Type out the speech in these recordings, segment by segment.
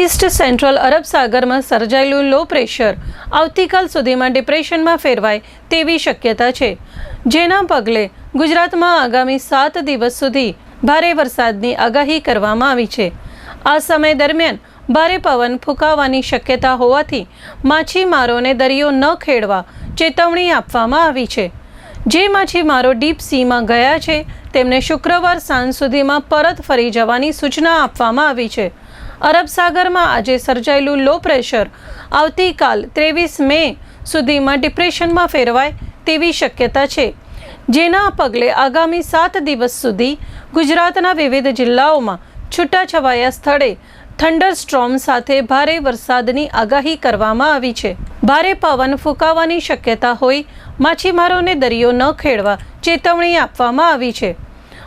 East central અરબ સાગરમાં સર્જાયેલું લો પ્રેશર આવતીકાલ સુધીમાં ડિપ્રેશનમાં ફેરવાય તેવી શક્યતા છે. જેના પગલે ગુજરાતમાં આગામી સાત દિવસ સુધી ભારે વરસાદની આગાહી કરવામાં આવી છે. આ સમય દરમિયાન ભારે પવન ફૂંકાવાની શક્યતા હોવાથી માછીમારોને દરિયો ન ખેડવા ચેતવણી આપવામાં આવી છે. જે માછીમારો ડીપ સીમાં ગયા છે, તેમને શુક્રવાર સાંજ સુધીમાં પરત ફરી જવાની સૂચના આપવામાં આવી છે. અરબ સાગરમાં આજે સર્જાયેલું લો પ્રેશર આવતીકાલ ત્રેવીસ મે સુધીમાં ડિપ્રેશનમાં ફેરવાય તેવી શક્યતા છે. જેના પગલે આગામી સાત દિવસ સુધી ગુજરાતના વિવિધ જિલ્લાઓમાં છૂટાછવાયા સ્થળે થંડર સ્ટ્રોમ સાથે ભારે વરસાદની આગાહી કરવામાં આવી છે. ભારે પવન ફૂંકાવાની શક્યતા હોઈ માછીમારોને દરિયો ન ખેડવા ચેતવણી આપવામાં આવી છે.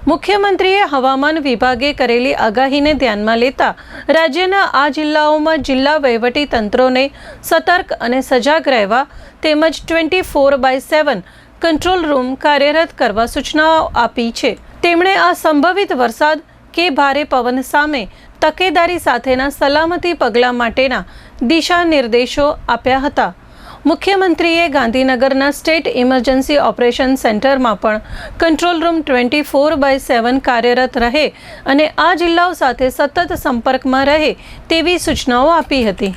મુખ્યમંત્રીએ હવામાન વિભાગે કરેલી આગાહીને ધ્યાનમાં લેતા રાજ્યના આ જિલ્લાઓમાં જિલ્લા વહીવટી તંત્રોને સતર્ક અને સજાગ રહેવા તેમજ twenty four by seven control room કાર્યરત કરવા સૂચનાઓ આપી છે. તેમણે આ સંભવિત વરસાદ કે ભારે પવન સામે તકેદારી સાથેના સલામતી પગલાં માટેના દિશા નિર્દેશો આપ્યા હતા. મુખ્યમંત્રીએ ગાંધીનગરના સ્ટેટ ઇમરજન્સી ઓપરેશન સેન્ટરમાં પણ control room twenty four by seven કાર્યરત રહે અને આ જિલ્લાઓ સાથે સતત સંપર્કમાં રહે તેવી સૂચનાઓ આપી હતી.